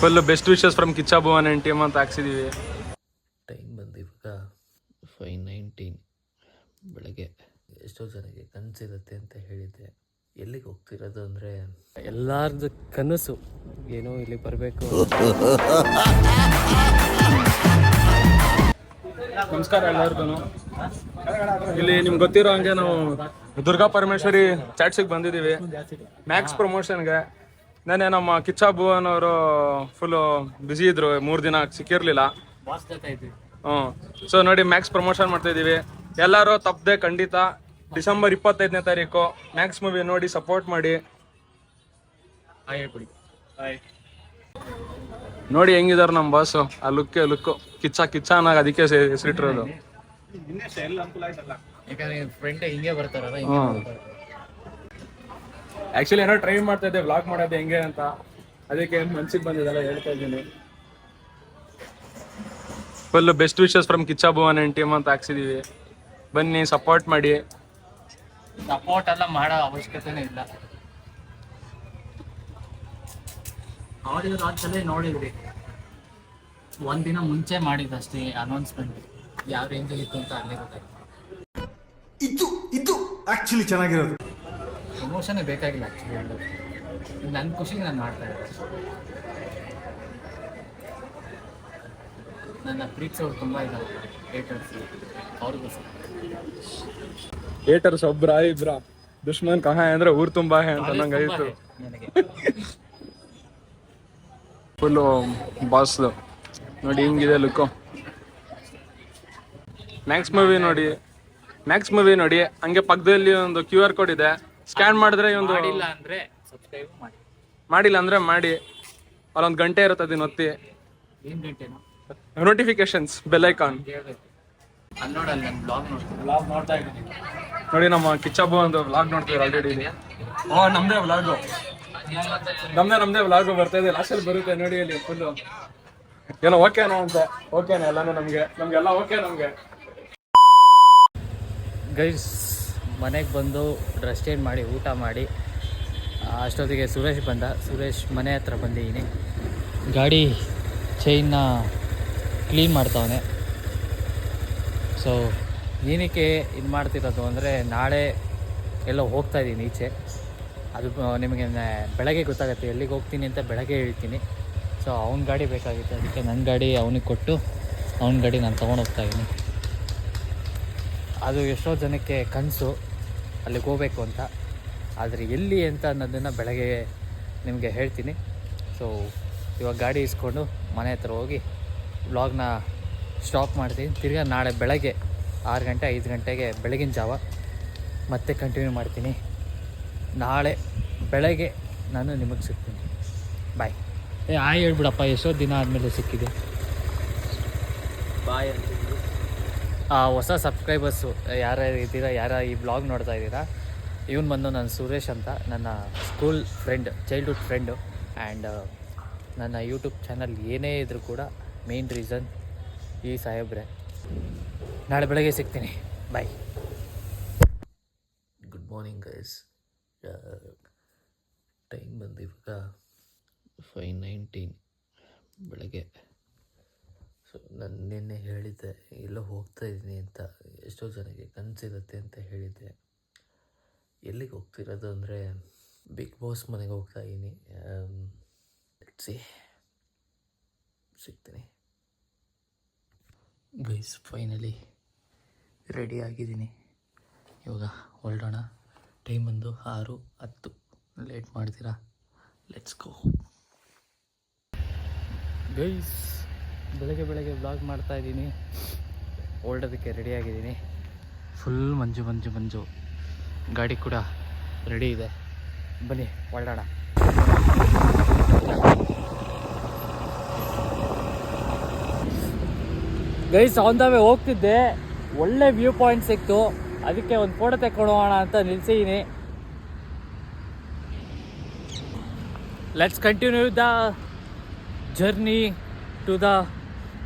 Full best wishes from Kiccha Bhuvan and team ಅಂತ ಹಾಕ್ಸಿದೀವಿ. Time ಬಂದು ಇವಾಗ ಫೈವ್ ನೈನ್ಟೀನ್ ಬೆಳಗ್ಗೆ. ಎಷ್ಟೋ ಜನಕ್ಕೆ ಕನಸಿರುತ್ತೆ ಅಂತ ಹೇಳಿದ್ದೆ ಎಲ್ಲಿಗೆ ಹೋಗ್ತಿರೋದು ಅಂದರೆ ಎಲ್ಲಾರ್ದು ಕನಸು. ಏನೋ ಇಲ್ಲಿ ಬರಬೇಕು. ನಮಸ್ಕಾರ ಎಲ್ಲರಿಗೂ ಇಲ್ಲಿ ನಿಮ್ಗೆ ಗೊತ್ತಿರೋ ಹಂಗೆ ನಾವು ದುರ್ಗಾ ಪರಮೇಶ್ವರಿ ಚಾಟ್ಸಿಗೆ ಬಂದಿದ್ದೀವಿ. ಮ್ಯಾಕ್ಸ್ ಪ್ರಮೋಷನ್ಗೆ ನೆನ್ನೆ ನಮ್ಮ ಕಿಚ್ಚ ಭುವನ್ ಅವರು ಫುಲ್ಲು ಬ್ಯುಸಿ ಇದ್ರು ಮೂರು ದಿನ ಸಿಕ್ಕಿರ್ಲಿಲ್ಲ. ಹ್ಞೂ. ಸೊ ನೋಡಿ ಮ್ಯಾಕ್ಸ್ ಪ್ರಮೋಷನ್ ಮಾಡ್ತಾ ಇದೀವಿ ಎಲ್ಲರೂ ತಪ್ಪದೆ ಖಂಡಿತ ಡಿಸೆಂಬರ್ ಇಪ್ಪತ್ತೈದನೇ ತಾರೀಕು ಮ್ಯಾಕ್ಸ್ ಮೂವಿ ನೋಡಿ ಸಪೋರ್ಟ್ ಮಾಡಿ. ನೋಡಿ ಹೆಂಗಿದಾರ ನಮ್ಮ ಬಾಸು ಆ ಲುಕ್ ಲುಕ್ ಕಿಚ್ಚ ಕಿಚ್ಚ ಅನ್ನೋದು ಅದಕ್ಕೆ ಹೆಸರಿಟ್ಟಿರೋದು. ಯಾಕಂದ್ರೆ ಆಕ್ಚುಲಿ ಏನೋ ಟ್ರೈ ಮಾಡ್ತಾ ಇದ್ದೆ ವ್ಲಾಗ್ ಮಾಡೋದು ಹೆಂಗೆ ಅಂತ. ಅದಕ್ಕೆ ಮನ್ಸಿಗೆ ಬಂದಿದ್ದಲ್ಲ ಹೇಳ್ತಾ ಇದ್ದೀನಿ. Full best wishes from Kiccha Bhuvan and team ಅಂತ ಹಾಕ್ಸಿದೀವಿ. ಬನ್ನಿ ಸಪೋರ್ಟ್ ಮಾಡಿ. ಸಪೋರ್ಟ್ ಎಲ್ಲ ಮಾಡೋ ಅವಶ್ಯಕತೆನೇ ಇಲ್ಲ. ಆಡಿಯೋ ಲಾಂಚಲ್ಲೇ ನೋಡಿದ್ರಿ ಒಂದಿನ ಮುಂಚೆ ಮಾಡಿದ್ದಷ್ಟೇ ಅನೌನ್ಸ್ಮೆಂಟ್ ಯಾವ ರೇಂಜಲ್ಲಿ ಇತ್ತು ಅಂತ ಅಲ್ಲೇ ಗೊತ್ತಾಯ್ತು ಇದು ಇದು ಆಕ್ಚುಲಿ ಚೆನ್ನಾಗಿರೋದು. ಪ್ರಮೋಷನ್ ಬೇಕಾಗಿಲ್ಲ ಆ್ಯಕ್ಚುಲಿ ನನ್ನ ಖುಷಿಗೆ ನಾನು ಮಾಡ್ತಾ ಇದ್ದೆ ನನ್ನ ಪ್ರೀತಿಸೋರು ತುಂಬ ಇದ್ದಾರೆ ಏಟರ್ಸ್ ಅವ್ರಿಗೂ ಸಹ ಏಟರ್ಸ್ ಒಬ್ರ ಇಬ್ರ? ದುಶ್ಮನ್ ಕಹ ಅಂದ್ರೆ ಊರ್ ತುಂಬಾ ಹೇ ಅಂತ ನಂಗೆ ಆಯ್ತು. ನನಗೆ. ಫುಲ್ಲು ಬಾಸ್ ನೋಡಿ ಹಿಂಗಿದೆ ಲುಕ್ಕು ಮ್ಯಾಕ್ಸ್ ಮೂವಿ ನೋಡಿ. ಮ್ಯಾಕ್ಸ್ ಮೂವಿ ನೋಡಿ. ಹಂಗೆ ಪಕ್ಕದಲ್ಲಿ ಒಂದು ಕ್ಯೂ ಆರ್ ಕೋಡ್ ಇದೆ. ಸ್ಕ್ಯಾನ್ ಮಾಡಿದ್ರೆ ಒಂದು ಮಾಡಿಲ್ಲ ಅಂದ್ರೆ ಸಬ್ಸ್ಕ್ರೈಬ್ ಮಾಡಿ. ಮಾಡಿಲ್ಲ ಅಂದ್ರೆ ಮಾಡಿ. ಅಲ್ಲೊಂದು ಗಂಟೆ ಇರುತ್ತೆ ಅದನ್ನ ಒತ್ತಿ. ಏನು ಗಂಟೆನೋ? ನೋಟಿಫಿಕೇಶನ್ಸ್ ಬೆಲ್ ಐಕಾನ್ ಹೇಳ್ಬೇಕು. ಅಲ್ಲಿ ಬ್ಲಾಗ್ ನೋಡ್ತೀನಿ. ಬ್ಲಾಗ್ ನೋಡ್ತಾ ಇದ್ದೀನಿ. ನೋಡಿ ನಮ್ಮ ಕಿಚ್ಚಬ್ಬ ಒಂದು ವ್ಲಾಗ್ ನೋಡ್ತೀವಿ ಆಲ್ರೆಡಿ ಓ ನಮ್ದೇ ವ್ಲಾಗು ನಮ್ದೇ ನಮ್ದೇ ವ್ಲಾಗು ಬರ್ತಾ ಇದೆ. ಲಾಸ್ಟಲ್ಲಿ ಬರುತ್ತೆ ನೋಡಿ ಅಲ್ಲಿ ಫುಲ್ಲು ಏನೋ ಓಕೆನೋ ಅಂತ. ಓಕೆನಾ ಎಲ್ಲಾನು ನಮ್ಗೆ. ನಮ್ಗೆಲ್ಲ ಓಕೆ ನಮ್ಗೆ. ಗೈಸ್ ಮನೆಗೆ ಬಂದು ಡ್ರೆಸ್ ಚೇಂಜ್ ಮಾಡಿ, ಊಟ ಮಾಡಿ ಅಷ್ಟೊತ್ತಿಗೆ ಸುರೇಶ್ ಬಂದ. ಸುರೇಶ್ ಮನೆ ಹತ್ರ ಬಂದಿದ್ದೀನಿ. ಗಾಡಿ ಚೈನ್ನ ಕ್ಲೀನ್ ಮಾಡ್ತಾವನೆ. ಸೊ ಏನಕ್ಕೆ ಇದು ಮಾಡ್ತಿರೋದು ಅಂದರೆ ನಾಳೆ ಎಲ್ಲೋ ಹೋಗ್ತಾ ಇದ್ದೀನಿ ಈಚೆ. ಅದು ನಿಮಗೆ ಬೆಳಗ್ಗೆ ಗೊತ್ತಾಗುತ್ತೆ. ಎಲ್ಲಿಗೆ ಹೋಗ್ತೀನಿ ಅಂತ ಬೆಳಗ್ಗೆ ಹೇಳ್ತೀನಿ. ಸೊ ಅವ್ನ ಗಾಡಿ ಬೇಕಾಗಿತ್ತು. ಅದಕ್ಕೆ ನನ್ನ ಗಾಡಿ ಅವನಿಗೆ ಕೊಟ್ಟು ಅವ್ನ ಗಾಡಿ ನಾನು ತೊಗೊಂಡು ಹೋಗ್ತಾ ಇದ್ದೀನಿ. ಅದು ಎಷ್ಟೋ ಜನಕ್ಕೆ ಕನಸು. ಅಲ್ಲಿಗೆ ಹೋಗಬೇಕು ಅಂತ. ಆದರೆ ಎಲ್ಲಿ ಅಂತ ಅನ್ನೋದನ್ನು ಬೆಳಗ್ಗೆ ನಿಮಗೆ ಹೇಳ್ತೀನಿ. ಸೊ ಇವಾಗ ಗಾಡಿ ಇಸ್ಕೊಂಡು ಮನೆ ಹತ್ರ ಹೋಗಿ ವ್ಲಾಗ್ನ ಸ್ಟಾಪ್ ಮಾಡ್ತೀನಿ. ತಿರ್ಗಿ ನಾಳೆ ಬೆಳಗ್ಗೆ ಆರು ಗಂಟೆ ಐದು ಗಂಟೆಗೆ ಬೆಳಗಿನ ಜಾವ ಮತ್ತೆ ಕಂಟಿನ್ಯೂ ಮಾಡ್ತೀನಿ. ನಾಳೆ ಬೆಳಗ್ಗೆ ನಾನು ನಿಮಗೆ ಸಿಗ್ತೀನಿ. ಬಾಯ್ ಏ ಆಯ್ ಹೇಳ್ಬಿಡಪ್ಪ ಎಷ್ಟೋ ದಿನ ಆದಮೇಲೆ ಸಿಕ್ಕಿದೆ. ಬಾಯ್ ಹೊಸ ಸಬ್ಸ್ಕ್ರೈಬರ್ಸು ಯಾರು ಇದ್ದೀರಾ, ಯಾರ ಈ ಬ್ಲಾಗ್ ನೋಡ್ತಾ ಇದ್ದೀರಾ, ಇವನು ಬಂದು ನಾನು ಸುರೇಶ್ ಅಂತ, ನನ್ನ school friend childhood friend and ನನ್ನ ಯೂಟ್ಯೂಬ್ ಚಾನಲ್ ಏನೇ ಇದ್ರೂ ಕೂಡ ಮೇನ್ ರೀಸನ್ ಈ ಸಾಹೇಬ್ರೆ. ನಾಳೆ ಬೆಳಗ್ಗೆ ಸಿಗ್ತೀನಿ. Bye good morning guys time ಬಂದು ಇವಾಗ ಫೈವ್ ನೈನ್ಟೀನ್ ಬೆಳಗ್ಗೆ. ನಾನು ನಿನ್ನೆ ಹೇಳಿದ್ದೆ, ಎಲ್ಲೋ ಹೋಗ್ತಾ ಇದ್ದೀನಿ ಅಂತ ಎಷ್ಟೋ ಜನಕ್ಕೆ ಕನಸಿರುತ್ತೆ ಅಂತ ಹೇಳಿದ್ದೆ. ಎಲ್ಲಿಗೆ ಹೋಗ್ತಿರೋದು ಅಂದರೆ ಬಿಗ್ ಬಾಸ್ ಮನೆಗೆ ಹೋಗ್ತಾ ಇದ್ದೀನಿ ಸಿ ಸಿಗ್ತೀನಿ. ಗೈಸ್ ಫೈನಲಿ ರೆಡಿ ಆಗಿದ್ದೀನಿ. ಇವಾಗ ಹೊರಡೋಣ. ಟೈಮ್ ಬಂದು ಆರು, ಹತ್ತು. ಲೇಟ್ ಮಾಡ್ತೀರಾ? ಲೆಟ್ಸ್ ಗೋ ಗೈಸ್ ಬೆಳಗ್ಗೆ ಬೆಳಗ್ಗೆ ಬ್ಲಾಗ್ ಮಾಡ್ತಾ ಇದ್ದೀನಿ. ಹೊರಡೋದಕ್ಕೆ ರೆಡಿ ಆಗಿದ್ದೀನಿ. ಫುಲ್ ಮಂಜು ಮಂಜು ಮಂಜು. ಗಾಡಿ ಕೂಡ ರೆಡಿ ಇದೆ. ಬನ್ನಿ, ಹೊರಡೋಣ. ಗೈಸ್ ಆನ್ ದ ವೇ ಹೋಗ್ತಿದ್ದೆ. ಒಳ್ಳೆ ವ್ಯೂ ಪಾಯಿಂಟ್ ಸಿಕ್ತು. ಅದಕ್ಕೆ ಒಂದು ಫೋಟೋ ತೆಕ್ಕೊಳ್ಳೋಣ ಅಂತ ನಿಲ್ಸಿದ್ದೀನಿ let's continue the journey to the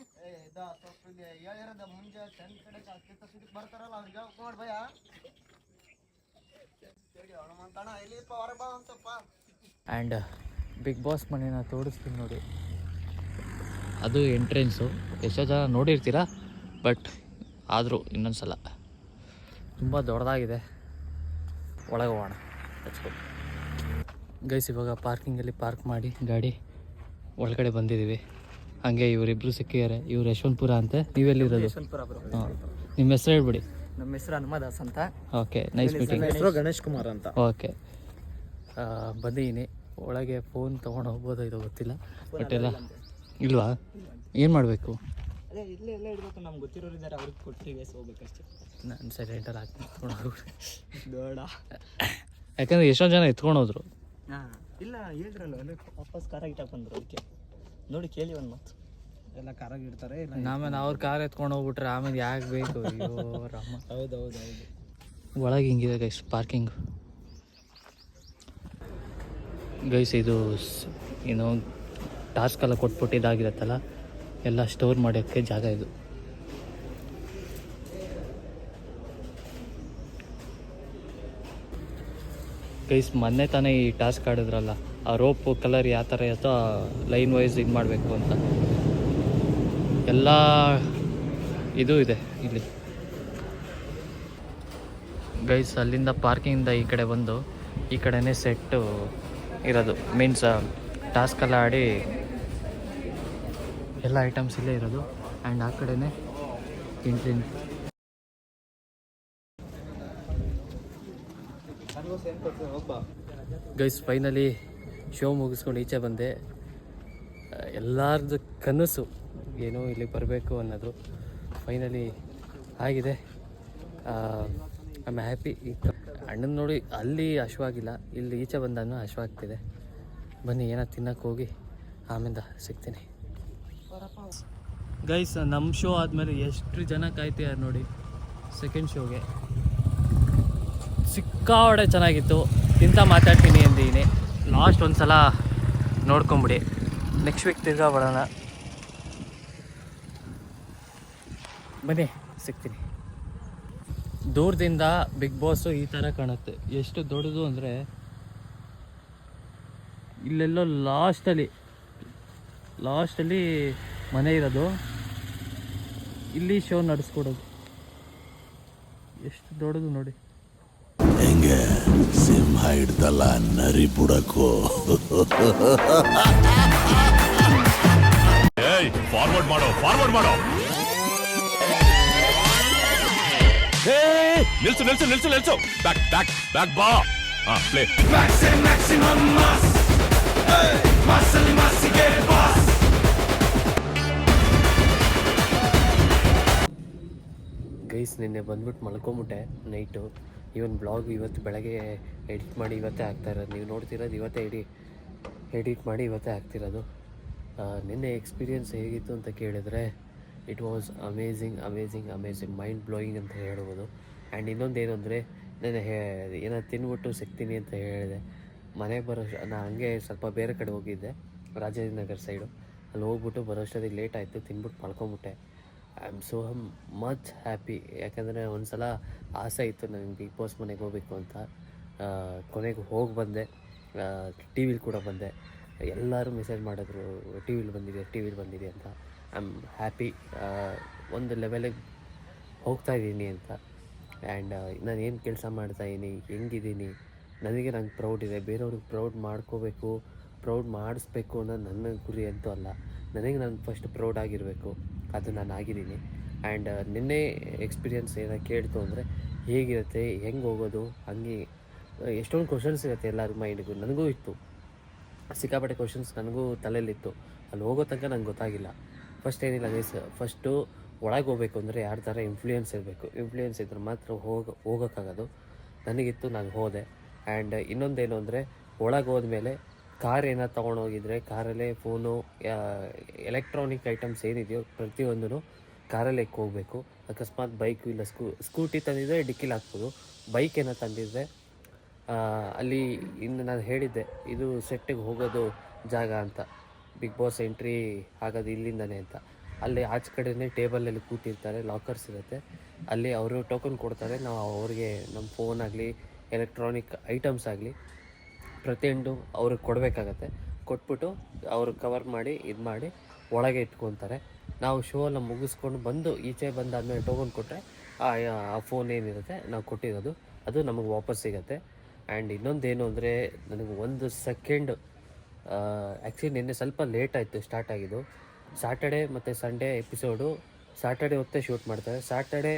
ಏ ಕಡೆ ಕಿತ್ತ ಭಯ. ಆ್ಯಂಡ್ ಬಿಗ್ ಬಾಸ್ ಮನೇನ ತೋರಿಸ್ತೀನಿ ನೋಡಿ. ಅದು ಎಂಟ್ರೆನ್ಸು. ಎಷ್ಟೋ ಜನ ನೋಡಿರ್ತೀರ, ಬಟ್ ಆದರೂ ಇನ್ನೊಂದು ಸಲ ತುಂಬ ದೊಡ್ಡದಾಗಿದೆ. ಒಳಗೆ ಹೋಗೋಣ. ಗೈಸ್, ಇವಾಗ ಪಾರ್ಕಿಂಗಲ್ಲಿ ಪಾರ್ಕ್ ಮಾಡಿ ಗಾಡಿ ಒಳಗಡೆ ಬಂದಿದ್ದೀವಿ. ಹಾಗೆ ಇವರಿಬ್ರು ಸಿಕ್ಕಿದ್ದಾರೆ. ಇವ್ರು ಯಶವಂತಪುರ ಅಂತೆ. ನೀವೆಲ್ಲಿರೋದು? ಹಾಂ. ನಿಮ್ಮ ಹೆಸರು ಹೇಳ್ಬಿಡಿ. ನಮ್ಮ ಹೆಸರು ಹನುಮದಾಸ್ ಅಂತ. ಓಕೆ ನೈಸ್ ಮೀಟಿಂಗ್ ಹೆಸರು ಗಣೇಶ್ ಕುಮಾರ್ ಅಂತ. ಓಕೆ. ಬಂದಿದ್ದೀನಿ. ಒಳಗೆ ಫೋನ್ ತೊಗೊಂಡು ಹೋಗ್ಬೋದೋ ಇದು ಗೊತ್ತಿಲ್ಲ. ಬಟ್ ಎಲ್ಲ ಇಲ್ವಾ? ಏನು ಮಾಡಬೇಕು? ಅದೇ ಇಲ್ಲೇ ಎಲ್ಲ ಇಡ್ಬೇಕು. ನಮ್ಗೆ ಗೊತ್ತಿರೋರು ಇದ್ದಾರೆ ಅವ್ರಿಗೆ ಹೋಗ್ಬೇಕಷ್ಟೇ. ನಾನು ಸೈಲೆಂಟಲ್ಲಿ ಹಾಕಿ ಎತ್ಕೊಂಡು ಹೋಗ್ಬಿಡಿ. ಬೇಡ. ಯಾಕಂದ್ರೆ ಎಷ್ಟೊಂದು ಜನ ಎತ್ಕೊಂಡು ಹೋದ್ರು. ಹಾಂ. ಇಲ್ಲ ಹೇಳಿದ್ರಲ್ಲ ವಾಪಸ್ ಕಾರಾಗಿ ಬಂದ್ರು ಅದಕ್ಕೆ. ನೋಡಿ ಕೇಳಿ ಒಂದು ಮಾತು. ಎಲ್ಲ ಕಾರಾಗಿ ಇಡ್ತಾರೆ ಆಮೇಲೆ ಅವ್ರ ಕಾರ್ ಎತ್ಕೊಂಡು ಹೋಗ್ಬಿಟ್ರೆ ಆಮೇಲೆ ಯಾಕೆ ಬೇಕು? ಅಯ್ಯೋ ರಾಮ ಹೌದು ಹೌದು ಹೌದು ಒಳಗೆ ಹಿಂಗಿದೆ ಗೈಸ್ ಪಾರ್ಕಿಂಗ್ ಗೈಸ್ ಇದು ಸ್- ಏನು ಟಾಸ್ಕ್ ಎಲ್ಲ ಕೊಟ್ಬಿಟ್ಟು ಇದಾಗಿರತ್ತಲ್ಲ ಎಲ್ಲ ಸ್ಟೋರ್ ಮಾಡೋಕ್ಕೆ ಜಾಗ ಇದು. ಗೈಸ್ ಮೊನ್ನೆ ತಾನೇ ಈ ಟಾಸ್ಕ್ ಆಡಿದ್ರಲ್ಲ ಆ ರೋಪ್ ಕಲರ್ ಯಾವ ಥರ ಇರುತ್ತೋ ಲೈನ್ ವೈಸ್ ಇದು ಮಾಡಬೇಕು ಅಂತ. ಎಲ್ಲ ಇದು ಇದೆ ಇಲ್ಲಿ. ಗೈಸ್, ಅಲ್ಲಿಂದ ಪಾರ್ಕಿಂಗಿಂದ ಈ ಕಡೆ ಬಂದು ಈ ಕಡೆನೇ ಸೆಟ್ಟು ಇರೋದು. ಮೀನ್ಸ್ ಟಾಸ್ಕ್ ಎಲ್ಲ ಆಡಿ ಎಲ್ಲ ಐಟಮ್ಸ್ ಇಲ್ಲೇ ಇರೋದು. ಆ್ಯಂಡ್ ಆ ಕಡೆನೇ ತಿಂತೀನಿ ಗೈಸ್ ಫೈನಲಿ ಶೋ ಮುಗಿಸ್ಕೊಂಡು ಈಚೆ ಬಂದೆ. ಎಲ್ಲರದ್ದು ಕನಸು ಏನೋ ಇಲ್ಲಿ ಬರಬೇಕು ಅನ್ನೋದು ಫೈನಲಿ ಆಗಿದೆ. ಆಮ್ ಹ್ಯಾಪಿ ಅಣ್ಣನ ನೋಡಿ ಅಲ್ಲಿ ಹಶ್ವಾಗಿಲ್ಲ ಇಲ್ಲಿ ಈಚೆ ಬಂದಾಗ ಹಶ್ವಾಗ್ತಿದೆ ಬನ್ನಿ ಏನೋ ತಿನ್ನಕ್ಕೆ ಹೋಗಿ ಆಮೇಲೆ ಸಿಗ್ತೀನಿ. ಗೈಸ್ ನಮ್ಮ ಶೋ ಆದಮೇಲೆ ಎಷ್ಟು ಜನ ಕಾಯ್ತಿದ್ದಾರೆ ನೋಡಿ ಸೆಕೆಂಡ್ ಶೋಗೆ ಸಿಕ್ಕಾವಡೆ ಚೆನ್ನಾಗಿತ್ತು. ತಿಂತ ಮಾತಾಡ್ತೀನಿ ಅಂದಿದ್ದೀನಿ. ಲಾಸ್ಟ್ ಒಂದು ಸಲ ನೋಡ್ಕೊಂಬಿಡಿ. ನೆಕ್ಸ್ಟ್ ವೀಕ್ ತಿರ್ಗಾ ಬರೋಣ. ಬನ್ನಿ ಸಿಗ್ತೀನಿ. ದೂರದಿಂದ ಬಿಗ್ ಬಾಸು ಈ ಥರ ಕಾಣುತ್ತೆ. ಎಷ್ಟು ದೊಡ್ಡದು ಅಂದರೆ ಇಲ್ಲೆಲ್ಲೋ ಲಾಸ್ಟಲ್ಲಿ ಲಾಸ್ಟಲ್ಲಿ ಮನೆ ಇರೋದು. ಇಲ್ಲಿ ಶೋ ನಡೆಸ್ಕೊಡೋದು. ಎಷ್ಟು ದೊಡ್ಡದು ನೋಡಿ. ಹೆಂಗೆ? ಸಿಂಹ ಹಿಡ್ದಲ್ಲ ನರಿ ಬುಡಕು ಫಾರ್ವರ್ಡ್ ಮಾಡೋ ಫಾರ್ವರ್ಡ್ ಮಾಡೋ. ನಿಲ್ಸು ನಿಲ್ಸು ನಿಲ್ಸು ನಿಲ್ಸು. ಬ್ಯಾಕ್ ಬ್ಯಾಕ್ ಬ್ಯಾಕ್ ಬಾ. ಹಾ ಪ್ಲೇ ಗೈಸ್ ನಿನ್ನೆ ಬಂದ್ಬಿಟ್ಟು ಮಲ್ಕೊಂಬಿಟ್ಟೆ ನೈಟು ಇವನ್ ಬ್ಲಾಗ್ ಇವತ್ತು ಬೆಳಗ್ಗೆ ಎಡಿಟ್ ಮಾಡಿ ಇವತ್ತೇ ಆಗ್ತಾ ಇರೋದು. ನೀವು ನೋಡ್ತಿರೋದು ಇವತ್ತೇ ಎಡಿ ಎಡಿಟ್ ಮಾಡಿ ಇವತ್ತೇ ಆಗ್ತಿರೋದು ನಿನ್ನೆ ಎಕ್ಸ್ಪೀರಿಯೆನ್ಸ್ ಹೇಗಿತ್ತು ಅಂತ ಕೇಳಿದರೆ it was amazing amazing amazing mind blowing ಅಂತ ಹೇಳ್ಬೋದು. ಆ್ಯಂಡ್ ಇನ್ನೊಂದು ಏನು ಅಂದರೆ ನಾನು ಹೇ ಏನೋ ತಿನ್ಬಿಟ್ಟು ಸಿಗ್ತೀನಿ ಅಂತ ಹೇಳಿದೆ. ಮನೆಗೆ ಬರೋ ನಾನು ಹಂಗೆ ಸ್ವಲ್ಪ ಬೇರೆ ಕಡೆ ಹೋಗಿದ್ದೆ, ರಾಜಾಜಿನಗರ್ ಸೈಡು ಅಲ್ಲಿ ಹೋಗ್ಬಿಟ್ಟು ಬರೋಷ್ಟೊತ್ತಿಗೆ ಲೇಟ್ ಆಯಿತು, ತಿನ್ಬಿಟ್ಟು ಮಲ್ಕೊಂಬಿಟ್ಟೆ I am so much happy ಯಾಕಂದರೆ ಒಂದು ಸಲ ಆಸೆ ಇತ್ತು ನನಗೆ ಬಿಗ್ ಬಾಸ್ ಮನೆಗೆ ಹೋಗಬೇಕು ಅಂತ. ಕೊನೆಗೆ ಹೋಗಿ ಬಂದೆ. ಟಿ ವಿಲಿ ಕೂಡ ಬಂದೆ. ಎಲ್ಲರೂ ಮೆಸೇಜ್ ಮಾಡಿದ್ರು ಟಿ ವಿಲಿ ಬಂದಿದೆ ಟಿ ವಿಲಿ ಬಂದಿದೆ ಅಂತ. ಐ ಆಮ್ ಹ್ಯಾಪಿ ಒಂದು ಲೆವೆಲಿಗೆ ಹೋಗ್ತಾ ಇದ್ದೀನಿ ಅಂತ. ಆ್ಯಂಡ್ ನಾನು ಏನು ಕೆಲಸ ಮಾಡ್ತಾಯಿದ್ದೀನಿ ಹೆಂಗಿದ್ದೀನಿ, ನನಗೆ ನಂಗೆ ಪ್ರೌಡ್ ಇದೆ. ಬೇರೆಯವ್ರಿಗೆ ಪ್ರೌಡ್ ಮಾಡ್ಕೋಬೇಕು ಪ್ರೌಡ್ ಮಾಡಿಸ್ಬೇಕು ಅನ್ನೋದು ನನ್ನ ಗುರಿ ಅಂತೂ ಅಲ್ಲ. ನನಗೆ ನಾನು ಫಸ್ಟ್ ಪ್ರೌಡ್ ಆಗಿರಬೇಕು, ಅದು ನಾನು ಆಗಿದ್ದೀನಿ. ಆ್ಯಂಡ್ ನಿನ್ನೆ ಎಕ್ಸ್ಪೀರಿಯನ್ಸ್ ಏನೋ ಕೇಳ್ತು ಅಂದರೆ, ಹೇಗಿರುತ್ತೆ, ಹೆಂಗೆ ಹೋಗೋದು, ಹಂಗೆ ಎಷ್ಟೊಂದು ಕ್ವಶನ್ಸ್ ಇರುತ್ತೆ ಎಲ್ಲರ ಮೈಂಡಿಗೂ ನನಗೂ ಇತ್ತು. ಸಿಕ್ಕಾಪಟ್ಟೆ ಕ್ವಶನ್ಸ್ ನನಗೂ ತಲೆಯಲ್ಲಿತ್ತು. ಅಲ್ಲಿ ಹೋಗೋ ತನಕ ನಂಗೆ ಗೊತ್ತಾಗಿಲ್ಲ. ಫಸ್ಟ್ ಏನಿಲ್ಲ ಮೀನ್ಸ್ ಫಸ್ಟು ಒಳಗೆ ಹೋಗ್ಬೇಕು ಅಂದರೆ ಯಾರ ಥರ ಇನ್ಫ್ಲೂಯೆನ್ಸ್ ಇರಬೇಕು. ಇನ್ಫ್ಲೂಯೆನ್ಸ್ ಇದ್ರೆ ಮಾತ್ರ ಹೋಗ, ಹೋಗೋಕ್ಕಾಗೋದು. ನನಗಿತ್ತು, ನಾನು ಹೋದೆ. ಆ್ಯಂಡ್ ಇನ್ನೊಂದೇನು ಅಂದರೆ, ಒಳಗೆ ಹೋದ್ಮೇಲೆ ಕಾರ್ ಏನಾದ್ರು ತೊಗೊಂಡೋಗಿದ್ರೆ ಕಾರಲ್ಲೇ ಫೋನು ಎಲೆಕ್ಟ್ರಾನಿಕ್ ಐಟಮ್ಸ್ ಏನಿದೆಯೋ ಪ್ರತಿಯೊಂದೂ ಕಾರಲ್ಲೇ ಹೋಗಬೇಕು ಅಕಸ್ಮಾತ್ ಬೈಕು ಇಲ್ಲ ಸ್ಕೂ ಸ್ಕೂಟಿ ತಂದಿದ್ರೆ ಡಿಕ್ಕಿಲಿ ಹಾಕ್ಬೋದು. ಬೈಕ್ ಏನೋ ತಂದಿದ್ರೆ ಅಲ್ಲಿ ಇನ್ನು ನಾನು ಹೇಳಿದ್ದೆ, ಇದು ಸೆಟ್ಟಿಗೆ ಹೋಗೋದು ಜಾಗ ಅಂತ. ಬಿಗ್ ಬಾಸ್ ಎಂಟ್ರಿ ಆಗೋದು ಇಲ್ಲಿಂದನೇ ಅಂತ. ಅಲ್ಲಿ ಆಚೆ ಕಡೆನೇ ಟೇಬಲಲ್ಲಿ ಕೂತಿರ್ತಾರೆ ಲಾಕರ್ಸ್ ಇರುತ್ತೆ. ಅಲ್ಲಿ ಅವರು ಟೋಕನ್ ಕೊಡ್ತಾರೆ, ನಾವು ಅವ್ರಿಗೆ ನಮ್ಮ ಫೋನ್ ಆಗಲಿ ಎಲೆಕ್ಟ್ರಾನಿಕ್ ಐಟಮ್ಸ್ ಆಗಲಿ ಪ್ರತಿಯೊಂದು ಅವ್ರಿಗೆ ಕೊಡಬೇಕಾಗತ್ತೆ. ಕೊಟ್ಬಿಟ್ಟು ಅವರು ಕವರ್ ಮಾಡಿ, ಇದು ಮಾಡಿ ಒಳಗೆ ಇಟ್ಕೊತಾರೆ. ನಾವು ಶೋ ಎಲ್ಲ ಮುಗಿಸ್ಕೊಂಡು ಬಂದು ಈಚೆ ಬಂದಾದ್ಮೇಲೆ ಟೋಕನ್ ಕೊಟ್ಟರೆ ಆ ಫೋನ್ ಏನಿರುತ್ತೆ, ನಾವು ಕೊಟ್ಟಿರೋದು. ಅದು ನಮಗೆ ವಾಪಸ್ ಸಿಗುತ್ತೆ. ಆ್ಯಂಡ್ ಇನ್ನೊಂದೇನು ಅಂದರೆ ನನಗೆ ಒಂದು ಸೆಕೆಂಡ್ ಆ್ಯಕ್ಚುಲಿ ನಿನ್ನೆ ಸ್ವಲ್ಪ ಲೇಟ್ ಆಯಿತು ಸ್ಟಾರ್ಟ್ ಆಗಿದ್ದು. ಸ್ಯಾಟರ್ಡೆ ಮತ್ತು ಸಂಡೇ ಎಪಿಸೋಡು ಸ್ಯಾಟರ್ಡೆ ಹೊತ್ತೇ ಶೂಟ್ ಮಾಡ್ತಾರೆ. ಸ್ಯಾಟರ್ಡೆ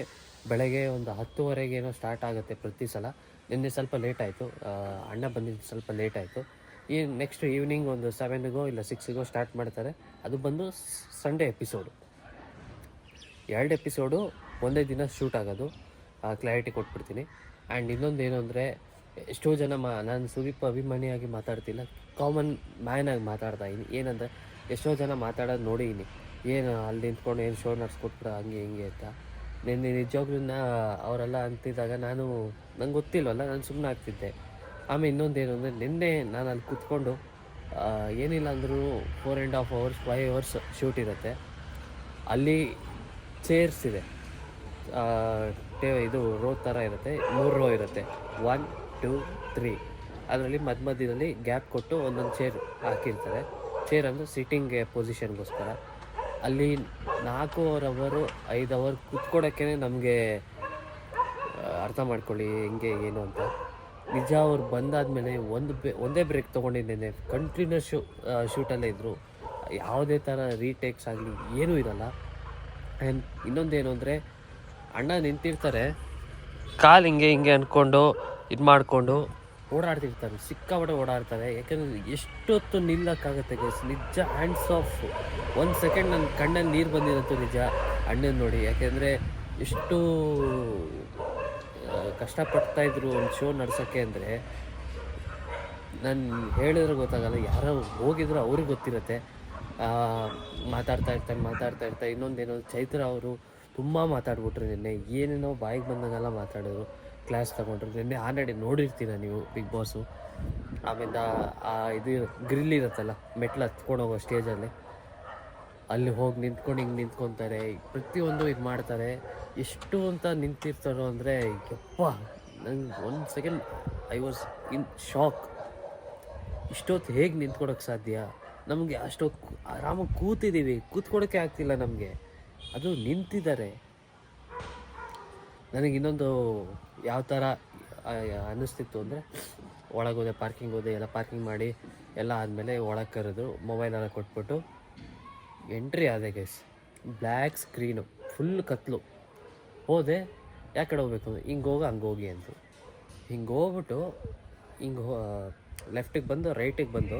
ಬೆಳಗ್ಗೆ ಒಂದು ಹತ್ತುವರೆಗೆ ಏನೋ ಸ್ಟಾರ್ಟ್ ಆಗುತ್ತೆ ಪ್ರತಿ ಸಲ. ನಿನ್ನೆ ಸ್ವಲ್ಪ ಲೇಟ್ ಆಯಿತು. ಅಣ್ಣ ಬಂದಿದ್ದು ಸ್ವಲ್ಪ ಲೇಟ್ ಆಯಿತು. ಈ ನೆಕ್ಸ್ಟ್ ಈವ್ನಿಂಗ್ ಒಂದು ಸೆವೆನ್ಗೋ ಇಲ್ಲ ಸಿಕ್ಸಿಗೋ ಸ್ಟಾರ್ಟ್ ಮಾಡ್ತಾರೆ. ಅದು ಬಂದು ಸಂಡೇ ಎಪಿಸೋಡು ಎರಡು ಎಪಿಸೋಡು ಒಂದೇ ದಿನ ಶೂಟ್ ಆಗೋದು. ಕ್ಲಾರಿಟಿ ಕೊಟ್ಬಿಡ್ತೀನಿ. ಆ್ಯಂಡ್ ಇನ್ನೊಂದು ಏನು ಅಂದರೆ, ಎಷ್ಟೋ ಜನ ಮಾ, ನಾನು ಸುದೀಪ್ ಅಭಿಮಾನಿಯಾಗಿ ಮಾತಾಡ್ತಿಲ್ಲ. ಕಾಮನ್ ಮ್ಯಾನಾಗಿ ಮಾತಾಡ್ತಾ ಇದ್ದೀನಿ. ಏನಂದರೆ, ಎಷ್ಟೋ ಜನ ಮಾತಾಡೋದು ನೋಡಿದ್ದೀನಿ ಏನು ಅಲ್ಲಿ ನಿಂತ್ಕೊಂಡು ಏನು ಶೋ ನಡ್ಸ್ಕೊಟ್ಬಿಡ, ಹಂಗೆ ಹಿಂಗೆ ಅಂತ. ನಿನ್ನೆ ನಿಜವಾಗ್ಲೂ ಅವರೆಲ್ಲ ಅಂತಿದ್ದಾಗ ನಾನು ನಂಗೆ ಗೊತ್ತಿಲ್ವಲ್ಲ, ನಾನು ಸುಮ್ಮನೆ ಆಗ್ತಿದ್ದೆ. ಆಮೇಲೆ ಇನ್ನೊಂದೇನು ಅಂದರೆ, ನಿನ್ನೆ ನಾನು ಅಲ್ಲಿ ಕೂತ್ಕೊಂಡು ಏನಿಲ್ಲ ಅಂದರೂ four and half hours five hours shoot ಇರುತ್ತೆ. ಅಲ್ಲಿ ಚೇರ್ಸ್ ಇದೆ. ಟೇ ಇದು ರೋ ಥರ ಇರುತ್ತೆ. ಮೂರು ರೋ ಇರುತ್ತೆ. ಒನ್ ಟೂ ತ್ರೀ ಅದರಲ್ಲಿ ಮಧ್ಯ ಮಧ್ಯದಲ್ಲಿ ಗ್ಯಾಪ್ ಕೊಟ್ಟು ಒಂದೊಂದು ಚೇರ್ ಹಾಕಿರ್ತಾರೆ. ಚೇರ್ ಅಂದರೆ ಸಿಟ್ಟಿಂಗ್ ಪೊಸಿಷನ್ಗೋಸ್ಕರ ಅಲ್ಲಿ ನಾಲ್ಕು ಅವರ್ ಅವರು ಐದು ಅವರ್ ಕೂತ್ಕೊಡೋಕ್ಕೇ ನಮಗೆ ಅರ್ಥ ಮಾಡ್ಕೊಳ್ಳಿ ಹೆಂಗೆ, ಏನು ಅಂತ. ನಿಜ ಅವ್ರು ಬಂದಾದಮೇಲೆ ಒಂದು ಬೆ, ಒಂದೇ ಬ್ರೇಕ್ ತೊಗೊಂಡಿದ್ದೇನೆ. ಕಂಟಿನ್ಯೂಸ್ ಶೂ ಶೂಟಲ್ಲೇ ಇದ್ದರು ಯಾವುದೇ ಥರ ರೀಟೇಕ್ಸ್ ಆಗಲಿ, ಏನೂ ಇರಲ್ಲ. ಆ್ಯಂಡ್ ಇನ್ನೊಂದೇನು ಅಂದರೆ, ಅಣ್ಣ ನಿಂತಿರ್ತಾರೆ. ಕಾಲು ಹಿಂಗೆ ಹಿಂಗೆ ಅಂದ್ಕೊಂಡು ಇದು ಮಾಡಿಕೊಂಡು ಓಡಾಡ್ತಿರ್ತಾರೆ. ಸಿಕ್ಕಾಪಟ್ಟೆ ಓಡಾಡ್ತಾರೆ. ಯಾಕೆಂದರೆ ಎಷ್ಟೊತ್ತು ನಿಲ್ಲಕ್ಕಾಗತ್ತೆ ಗೈಸ್ ನಿಜ ಹ್ಯಾಂಡ್ಸ್ ಆಫ್ ಒಂದು ಸೆಕೆಂಡ್ ನನ್ನ ಕಣ್ಣಲ್ಲಿ ನೀರು ಬಂದಿರೋದು ನಿಜ ಅಣ್ಣನ ನೋಡಿ. ಯಾಕೆಂದರೆ ಎಷ್ಟು ಆ, ಕಷ್ಟಪಡ್ತಾ ಇದ್ರು ಒಂದು ಶೋ ನಡ್ಸೋಕ್ಕೆ ಅಂದರೆ ನಾನು ಹೇಳಿದ್ರೆ ಗೊತ್ತಾಗಲ್ಲ ಯಾರೋ ಹೋಗಿದ್ರು ಅವ್ರಿಗೆ ಗೊತ್ತಿರುತ್ತೆ. ಮಾತಾಡ್ತಾ ಇರ್ತಾನೆ ಮಾತಾಡ್ತಾ ಇರ್ತಾರೆ ಇನ್ನೊಂದೇನೋ ಚೈತ್ರ ಅವರು ತುಂಬ ಮಾತಾಡ್ಬಿಟ್ರು ನಿನ್ನೆ. ಏನೇನೋ ಬಾಯಿಗೆ ಬಂದಂಗೆಲ್ಲ ಮಾತಾಡಿದ್ರು ಕ್ಲಾಸ್ ತೊಗೊಂಡ್ರು. ನಿನ್ನೆ ಆಲ್ರೆಡಿ ನೋಡಿರ್ತೀರ ನೀವು ಬಿಗ್ ಬಾಸು ಆಮೇಲೆ ಆ ಇದು ಗ್ರಿಲ್ ಇರುತ್ತಲ್ಲ ಮೆಟ್ಲು ಹತ್ಕೊಂಡು ಹೋಗೋ ಸ್ಟೇಜಲ್ಲಿ ಅಲ್ಲಿ ಹೋಗಿ ನಿಂತ್ಕೊಂಡು ಹಿಂಗೆ ನಿಂತ್ಕೊತಾರೆ. ಪ್ರತಿಯೊಂದು ಇದು ಮಾಡ್ತಾರೆ. ಎಷ್ಟು ಅಂತ ನಿಂತಿರ್ತಾರೋ ಅಂದರೆ, ಯಪ್ಪ, ನಂಗೆ ಒಂದು second, I was in shock. ಇಷ್ಟೊತ್ತು ಹೇಗೆ ನಿಂತ್ಕೊಡೋಕ್ಕೆ ಸಾಧ್ಯ? ನಮಗೆ ಅಷ್ಟೊತ್ತು ಆರಾಮಾಗಿ ಕೂತಿದ್ದೀವಿ ಕೂತ್ಕೊಡೋಕ್ಕೆ ಆಗ್ತಿಲ್ಲ ನಮಗೆ. ಅದು ನಿಂತಿದ್ದಾರೆ. ನನಗೆ ಇನ್ನೊಂದು ಯಾವ ಥರ ಅನ್ನಿಸ್ತಿತ್ತು ಅಂದರೆ, ಒಳಗೆ ಹೋದೆ, ಪಾರ್ಕಿಂಗ್ ಹೋದೆ, ಎಲ್ಲ ಪಾರ್ಕಿಂಗ್ ಮಾಡಿ, ಎಲ್ಲ ಆದಮೇಲೆ ಒಳಗೆ ಕರೆದು ಮೊಬೈಲೆಲ್ಲ ಕೊಟ್ಬಿಟ್ಟು ಎಂಟ್ರಿ ಆದೆ ಗೈಸ್ ಬ್ಲ್ಯಾಕ್ ಸ್ಕ್ರೀನು ಫುಲ್ ಕತ್ಲು. ಹೋದೆ ಯಾಕೆ ಕಡೆ ಹೋಗ್ಬೇಕು ಹಿಂಗೆ ಹೋಗಿ, ಹಂಗೆ ಹೋಗಿ ಅಂತ. ಹಿಂಗೆ ಹೋಗ್ಬಿಟ್ಟು, ಹಿಂಗೆ ಹೋ ಲೆಫ್ಟಿಗೆ ಬಂದು ರೈಟಿಗೆ ಬಂದು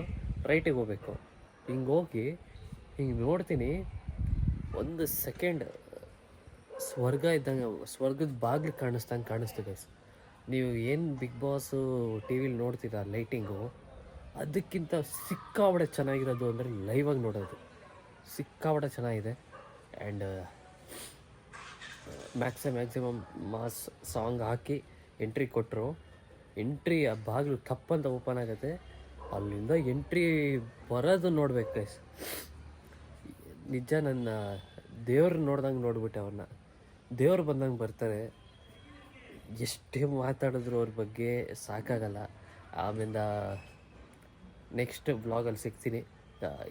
ರೈಟಿಗೆ ಹೋಗ್ಬೇಕು. ಹಿಂಗೆ ಹೋಗಿ, ಹಿಂಗೆ ನೋಡ್ತೀನಿ, ಒಂದು ಸೆಕೆಂಡ್ ಸ್ವರ್ಗ ಇದ್ದಂಗೆ, ಸ್ವರ್ಗದ ಬಾಗಿಲು ಕಾಣಿಸ್ದಂಗೆ ಕಾಣಿಸ್ತು ಗೈಸ್ ನೀವು ಏನು ಬಿಗ್ ಬಾಸು ಟಿ ವಿಲಿ ನೋಡ್ತೀರಾ ಲೈಟಿಂಗು ಅದಕ್ಕಿಂತ ಸಿಕ್ಕಾಬಡೆ ಚೆನ್ನಾಗಿರೋದು ಅಂದರೆ ಲೈವಾಗಿ ನೋಡೋದು. ಸಿಕ್ಕಾಬಡೆ ಚೆನ್ನಾಗಿದೆ. And maxi maximum mass song hockey entry ಕೊಟ್ಟರು ಎಂಟ್ರಿ ಆ ಬಾಗಿಲು ತಪ್ಪಂತ ಓಪನ್ ಆಗುತ್ತೆ. ಅಲ್ಲಿಂದ ಎಂಟ್ರಿ ಬರೋದು ನೋಡ್ಬೇಕು ಗೈಸ್ ನಿಜ ನನ್ನ ದೇವ್ರು ನೋಡ್ದಂಗೆ ನೋಡ್ಬಿಟ್ಟೆ ಅವ್ರನ್ನ ದೇವ್ರು ಬಂದಂಗೆ ಬರ್ತಾರೆ. ಎಷ್ಟೇ ಮಾತಾಡಿದ್ರು ಅವ್ರ ಬಗ್ಗೆ ಸಾಕಾಗಲ್ಲ. ಆಮೇಲೆ ನೆಕ್ಸ್ಟ್ ಬ್ಲಾಗಲ್ಲಿ ಸಿಗ್ತೀನಿ.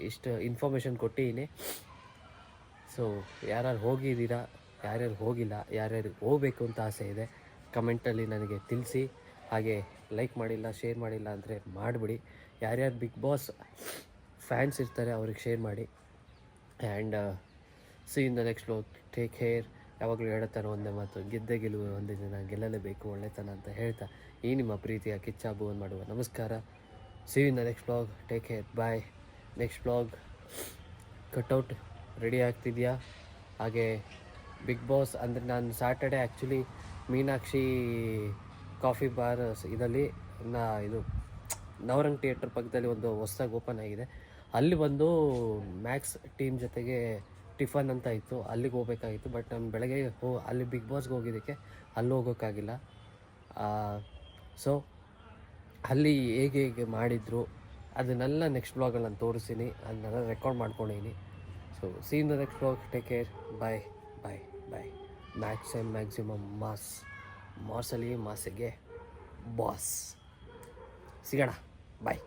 ಇಷ್ಟು ಇನ್ಫಾರ್ಮೇಷನ್ ಕೊಟ್ಟಿದ್ದೀನಿ ಸೊ ಯಾರ್ಯಾರು ಹೋಗಿದ್ದೀರಾ, ಯಾರ್ಯಾರು ಹೋಗಿಲ್ಲ, ಯಾರ್ಯಾರು ಹೋಗಬೇಕು ಅಂತ ಆಸೆ ಇದೆ ಕಮೆಂಟಲ್ಲಿ ನನಗೆ ತಿಳಿಸಿ. ಹಾಗೆ ಲೈಕ್ ಮಾಡಿಲ್ಲ ಶೇರ್ ಮಾಡಿಲ್ಲ ಅಂದರೆ ಮಾಡಿಬಿಡಿ. ಯಾರ್ಯಾರು ಬಿಗ್ ಬಾಸ್ ಫ್ಯಾನ್ಸ್ ಇರ್ತಾರೆ, ಅವ್ರಿಗೆ ಶೇರ್ ಮಾಡಿ. And see in the next low take care ಯಾವಾಗಲೂ ಹೇಳುತ್ತಾನೆ ಒಂದೇ ಮಾತು, ಗೆದ್ದೆ ಗೆಲುವು ಒಂದೇ ದಿನ, ಗೆಲ್ಲಲೇಬೇಕು, ಒಳ್ಳೆತನ ಅಂತ ಹೇಳ್ತಾ ಈ ನಿಮ್ಮ ಪ್ರೀತಿಯ ಕಿಚ್ಚ ಭುವನ್ ಮಾಡುವ. ನಮಸ್ಕಾರ. See in the next blog take care bye next blog cutout ready ಆಗ್ತಿದೆಯಾ? ಹಾಗೆ ಬಿಗ್ ಬಾಸ್ ಅಂದರೆ ನಾನು Saturday actually Meenakshi coffee bar ಇದರಲ್ಲಿ ನಾ ಇದು ನವರಂಗ್ ಥಿಯೇಟರ್ ಪಕ್ಕದಲ್ಲಿ ಒಂದು ಹೊಸದಾಗಿ ಓಪನ್ ಆಗಿದೆ. ಅಲ್ಲಿ ಬಂದು ಮ್ಯಾಕ್ಸ್ ಟೀಮ್ ಜೊತೆಗೆ ಟಿಫನ್ ಅಂತ ಇತ್ತು. ಅಲ್ಲಿಗೆ ಹೋಗ್ಬೇಕಾಗಿತ್ತು. ಬಟ್ ನಾನು ಬೆಳಗ್ಗೆ ಹೋ, ಅಲ್ಲಿ ಬಿಗ್ ಬಾಸ್ಗೆ ಹೋಗಿದ್ದಕ್ಕೆ ಅಲ್ಲಿ ಹೋಗೋಕ್ಕಾಗಿಲ್ಲ. ಸೊ ಅಲ್ಲಿ ಹೇಗೆ ಹೇಗೆ ಮಾಡಿದರು? ಅದನ್ನೆಲ್ಲ ನೆಕ್ಸ್ಟ್ ಬ್ಲಾಗಲ್ಲಿ ನಾನು ತೋರಿಸ್ತೀನಿ. ಅದನ್ನೆಲ್ಲ ರೆಕಾರ್ಡ್ ಮಾಡ್ಕೊಂಡಿದ್ದೀನಿ so see in the next blog take care bye bye bye max maximum mass ಮಾಸಲ್ಲಿ ಮಾಸಿಗೆ ಬಾಸ್ ಸಿಗೋಣ ಬಾಯ್